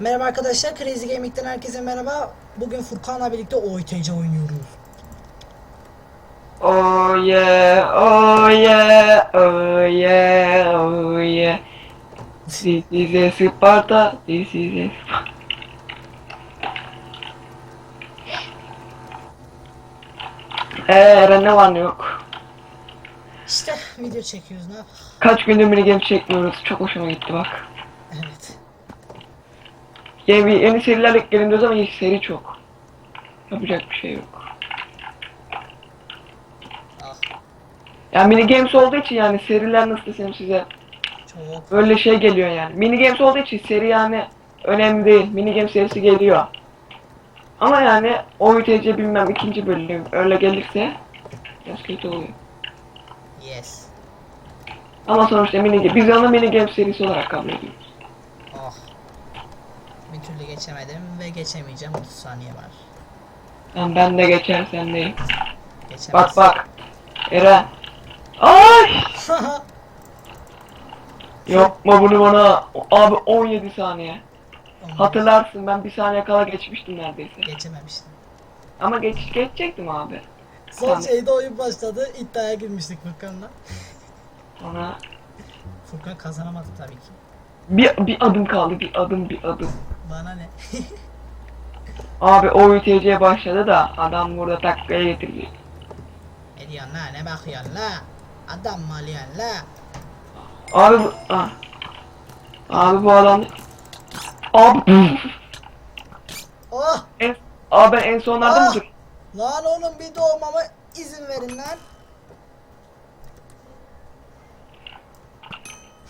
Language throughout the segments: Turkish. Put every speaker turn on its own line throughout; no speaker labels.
Merhaba arkadaşlar, Crazy Gaming'den herkese merhaba. Bugün Furkan'la birlikte OITC oynuyoruz.
Oh yeah, oh yeah, oh yeah, oh yeah. This is Sparta, this is Sparta. Eee, ne var ne yok.
İşte video çekiyoruz ne yap?
Kaç gündür mini game çekmiyoruz. Çok hoşuma gitti bak.
Evet.
Yeni, yeni seriler ekledim diyoruz ama yeni seri çok. Yapacak bir şey yok.
Ah
Yani mini games olduğu için yani seriler nasıl desem size
çok.
Öyle şey geliyor yani. Mini games olduğu için seri yani önemli değil. Mini game serisi geliyor. Ama yani OYTC bilmem ikinci bölüm öyle gelirse biraz kötü oluyor.
Yes.
Ama sonuçta mini game, biz onu mini game serisi olarak kabul ediyoruz.
Ah. Bir türlü geçemedim ve geçemeyeceğim 30 saniye var.
Yani ben de geçer sen de.
Geçemez.
Bak bak. Eren. Ay! Yapma bunu bana. Abi 17 saniye.
Olmadı.
Hatırlarsın ben bir saniye kala geçmiştim neredeyse.
Geçememiştim.
Ama geç geçecektim abi.
Son
Tamam.
şeyde oyun başladı. iddiaya girmiştik Furkan'la.
Sonra
Furkan kazanamadı tabii ki.
Bir, bir adım kaldı, bir adım, bir adım.
Bana ne?
Abi o UTC başladı da adam burada takkaya getirecek.
ne diyorsun la? Ne bakıyorsun la? Adam mı alıyorsun la?
Abi bu... Ah. Abi bu adam... Abi...
Oh!
en, abi ben en sonlarda
Ah!
mı dur?
Lan oğlum bir doğmama izin verin lan.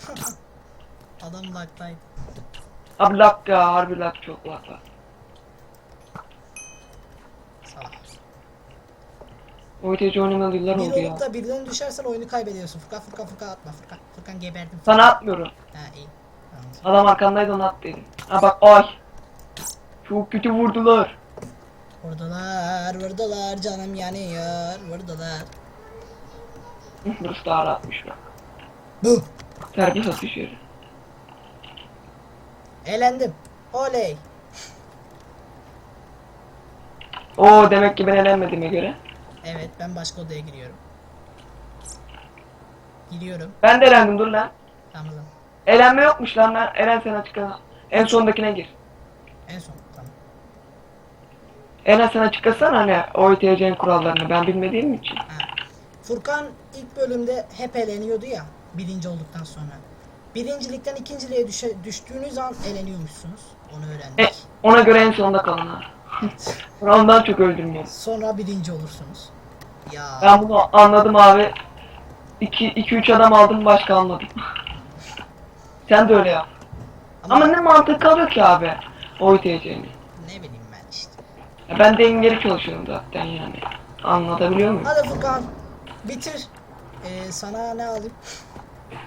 Adam laktaydı.
Abi lak ya, harbi lak çok lak var.
Salak.
O UTC oynamalı yıllar
Bir
oldu ya.
olup da birden düşersen oyunu kaybediyorsun. Furkan Furkan Furkan atma Furkan. Furkan geberdim.
Sana atmıyorum.
Ha iyi. Tamam.
Adam arkandaydı onu at dedim. Ha bak ay. Çok kötü vurdular.
Vurdular vurdular canım yanıyor vurdular.
Burası da ara atmış bak.
Bu.
Terbiyesiz atış yeri.
Elendim. Oley.
Oo demek ki ben elenmediğime göre.
Evet ben başka odaya giriyorum. Giriyorum.
Ben de elendim dur lan.
Tamam.
Elenme yokmuş lan lan. Eren sen açık ara. En sondakine gir.
En son
Eren sen açıklasana hani OYTC'nin kurallarını ben bilmediğim için.
Ha. Furkan ilk bölümde hep eleniyordu ya birinci olduktan sonra. Birincilikten ikinciliğe düşe, düştüğünüz an eleniyormuşsunuz. Onu
E,
öğrendik.
ona göre en sonda kalın ha. Ondan çok öldürmüyoruz.
Sonra birinci olursunuz. Ya
Ben bunu anladım abi. 2-3 adam aldım başka almadım. Sen de öyle yap. Ama ne mantık kalıyor ki abi
ben işte.
Ya Ben dengeli çalışıyorum zaten yani. Anlatabiliyor muyum?
Hadi Furkan bitir. Ee, sana ne alayım?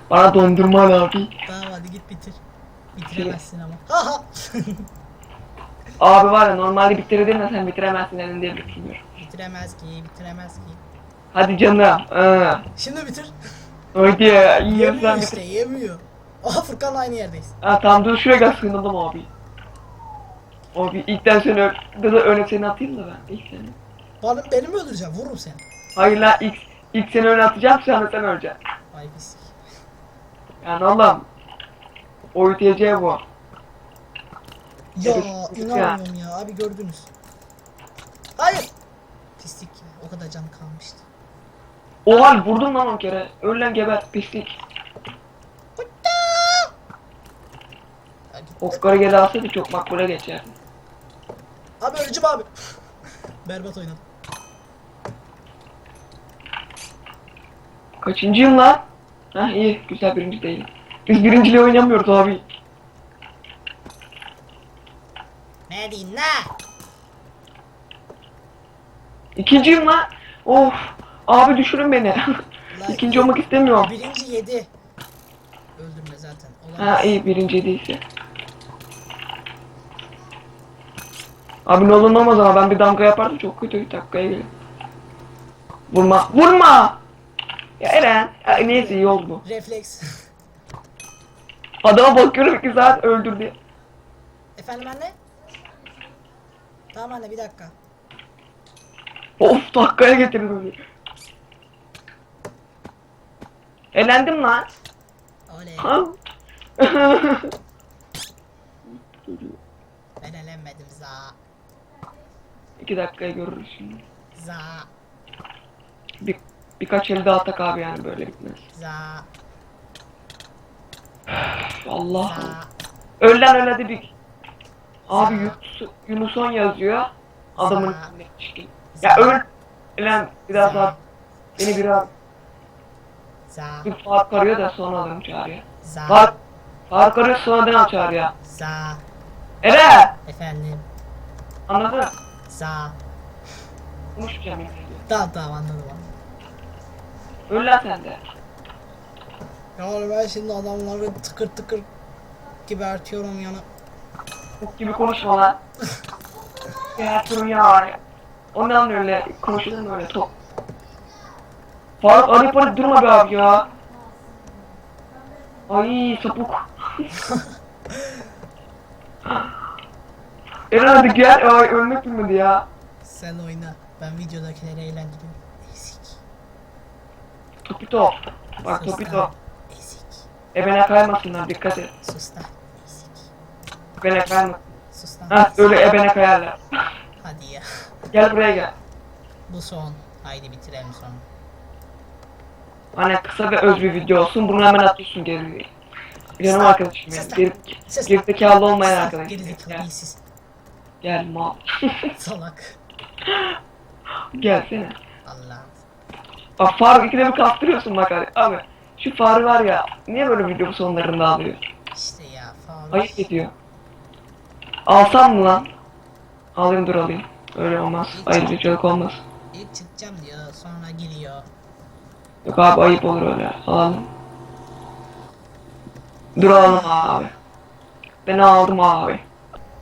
Bana dondurma abi.
Tamam hadi git bitir. Bitiremezsin ama. Haha.
Abi var ya normalde bitirdin de sen bitiremezsin elinde diye bitiriyorum.
bitiremez ki, bitiremez ki.
Hadi canım. Ee.
Şimdi bitir.
Hadi ya,
Yemiyor işte, yemiyor. Aha Furkan'la aynı yerdeyiz.
Ha tamam dur şuraya gel sığınalım abi. Abi ilkten seni ö- da da öne seni atayım da ben ilk seni.
Bana, beni mi öldüreceğim? Vururum seni.
Hayır la ilk, ilk seni öne atacağım sonra sen öleceksin.
Ay pislik.
Yani oğlum. OYTC bu.
Ya
Herif-
inanmıyorum ya. Abi gördünüz. Hayır. Pislik ya. O kadar can kalmıştı.
Oha vurdum lan on kere. Öl lan geber pislik.
Ya.
Okkarı geri alsaydı çok makbule geçerdi.
Abi öleceğim abi. Berbat oynadım.
Kaçıncıyım lan? Hah iyi güzel birinci değilim. Biz birinciliği oynamıyoruz abi.
Ne diyeyim la?
İkinciyim lan. Of. Abi düşürün beni.
La-
İkinci olmak istemiyorum.
Birinci yedi. Öldürme zaten.
Ha
Olamaz.
iyi birinci değilse. Abi ne olur ne olmaz ama ben bir damga yapardım çok kötü bir dakikaya gelir. Vurma. Vurma! Ya Eren. Ya, neyse iyi oldu bu.
Refleks.
Adama bakıyorum iki saat öldürdü.
Efendim anne? Tamam anne bir dakika.
Of dakikaya getirdim beni. Elendim lan.
Oley.
Ha?
Ben elenmedim za.
İki dakikaya görürüz şimdi.
Za.
Bir, birkaç el daha atak abi yani böyle bitmez.
Za.
Allah.
Za.
Ölen öyle dedik. Abi Yunus, Yunuson yazıyor. Adamın Ya öl. Ölen bir daha daha. Beni biraz
Za.
bir fark arıyor da sonra adamı çağırıyor.
Za.
Fark. Fark arıyor sonra adamı çağırıyor.
Za.
Ere!
Efendim.
Anladın?
Za.
Konuşmayacağım yani.
Tamam tamam anladım anladım.
Öl lan sen de.
Ya ben şimdi adamları tıkır tıkır gebertiyorum yana.
Bok gibi konuşma lan. ya durun ya. Ondan öyle konuşulan öyle top. Faruk arayıp arayıp durma be abi ya. Ay sapık. Eren hadi gel. Ay ölmek bilmedi ya.
Sen oyna. Ben videodakileri eğlendiriyorum. Ezik.
Topito. Bak
Sus
Topito.
lan. Ezik.
Ebene kaymasınlar dikkat et.
Sus lan. Ezik.
Ebene kayma.
Sus lan.
Ha öyle ebene kayarlar.
Hadi ya.
Gel buraya gel.
Bu son. Haydi bitirelim sonra.
Hani kısa ve öz bir video olsun. Bunu hemen atıyorsun geri. Canım arkadaşım ya. Geri,
Sus lan.
gerizekalı olmayan arkadaşım.
Gerizekalı
Gel,
değilsiz.
Gel mal.
Salak.
Gelsene.
Allah.
Bak Faruk ikide bir kastırıyorsun bak abi. Abi şu Faruk var ya niye böyle video sonlarında alıyor?
İşte ya. Faul.
Ayıp ediyor. Alsam mı lan? Alayım dur alayım. Öyle olmaz. Ayrıcalık olmaz.
İlk çıkacağım diyor. Sonra giriyor.
Yok abi ayıp olur öyle. Alalım. Dur alalım abi. Ben aldım abi.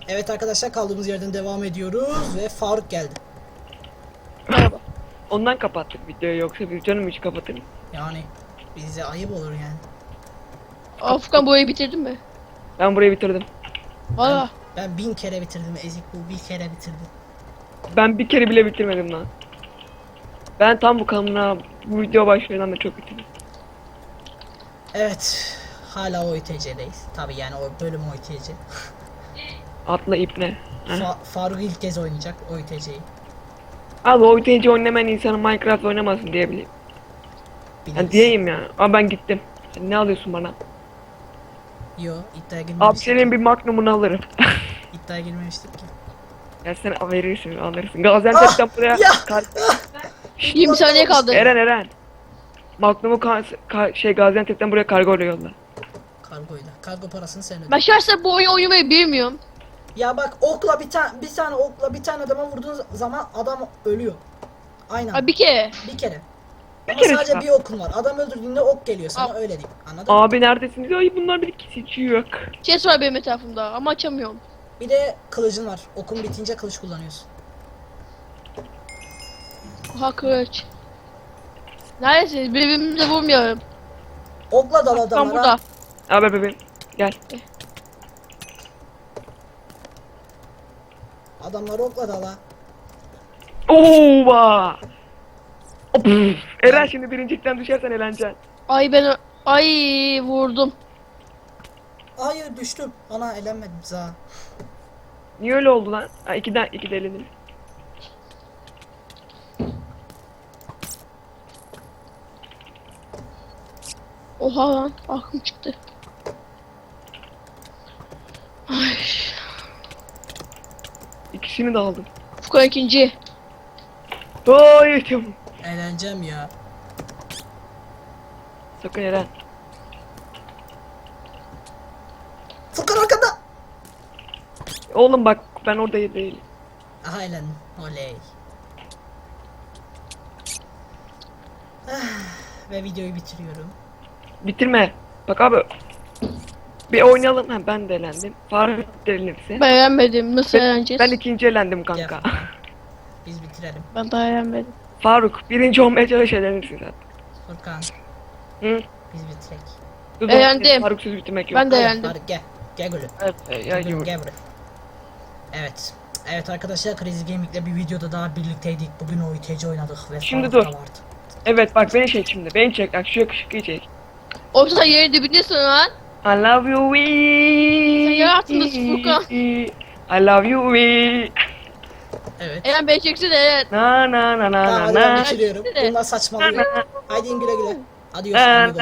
Evet arkadaşlar kaldığımız yerden devam ediyoruz ve Faruk geldi.
Ondan kapattık videoyu yoksa biz canım hiç kapatırım.
Yani bize ayıp olur yani.
Afgan boyayı bitirdin mi?
Ben burayı bitirdim.
Valla.
Ben bin kere bitirdim ezik bu bir kere bitirdi.
Ben bir kere bile bitirmedim lan. Ben tam bu kanına bu video başlarından da çok bitirdim.
Evet hala OITC'deyiz. Tabi yani o bölüm OITC.
Atla ipne.
Fa- Faruk ilk kez oynayacak OITC'yi.
Abi o UTC oynamayan insanın Minecraft oynamasın diyebileyim. Yani diyeyim ya. Abi ben gittim. Sen ne alıyorsun bana?
Yo iddiaya
Abi
girmemiştik.
senin bir magnumunu alırım.
İddiaya girmemiştik ki.
ya sen verirsin alırsın. Gaziantep'ten buraya
ya!
kar-
20 saniye kaldı.
Eren Eren. Magnumu ka- ka- şey Gaziantep'ten buraya kargo ile yolla.
Kargoyla. Kargo parasını sen öde.
Ben şahsen bu oyunu oynamayı bilmiyorum.
Ya bak okla bir tane bir tane okla bir tane adama vurduğun zaman adam ölüyor. Aynen.
Abi bir kere.
Bir kere.
Bir
Ama
kere
sadece
çıkar.
bir okun var. Adam öldürdüğünde ok geliyor sana
Abi-
öyle diyeyim. Anladın mı?
Abi neredesiniz? Ay bunlar bir ikisi hiç yok.
Chest var benim etrafımda ama açamıyorum.
Bir de kılıcın var. Okun bitince kılıç kullanıyorsun.
Oha kılıç. Neredesiniz? Birbirimize vurmayalım.
Okla dal
Ben
adamlara.
burada.
Abi bebeğim gel.
Adamları okla dala.
Oba! Eren şimdi birincilikten düşersen eğleneceksin.
Ay ben ö- Ay vurdum.
Hayır düştüm. Ana elenmedim za.
Niye öyle oldu lan? Ha ikiden iki de elendiniz.
Oha lan aklım çıktı.
İkisini de aldım.
Furkan ikinci.
Ay tamam.
Eğleneceğim ya.
Sakın Eren.
Furkan arkada.
Oğlum bak ben orada değilim.
Aha elendim. Oley. Ah, Ve videoyu bitiriyorum.
Bitirme. Bak abi. Bir oynayalım. Ha, ben de elendim. Faruk da elenirse.
Ben eğlenmedim. Nasıl
Ben,
eğleneceğiz?
ben ikinci elendim kanka.
Biz bitirelim.
Ben daha eğlenmedim.
Faruk birinci olmaya çalış elenirsin zaten.
Furkan
Hı?
biz bitirek.
Dur, dur,
Elendim.
Faruk söz bitirmek yok.
Ben de eğlendim.
Hadi gel. Gel gülüm.
Evet, e, ya,
Gülüm gel buraya. Evet. Evet arkadaşlar Crazy Gaming'le bir videoda daha birlikteydik. Bugün OITC oynadık ve
Şimdi
Faruk
dur.
vardı.
Evet bak beni çek şimdi. Beni çek. Bak şu yakışıklıyı çek.
Oğlum sen yerin dibindesin lan.
I love you we.
Sen altındasın Furkan.
I love you we.
Evet.
Eren beni çeksin Eren.
Na na na na
Tamam
na
hadi ben
na.
bitiriyorum.
Hadi.
Bunlar saçmalıyor. Haydi güle güle.
Ee,
amigo.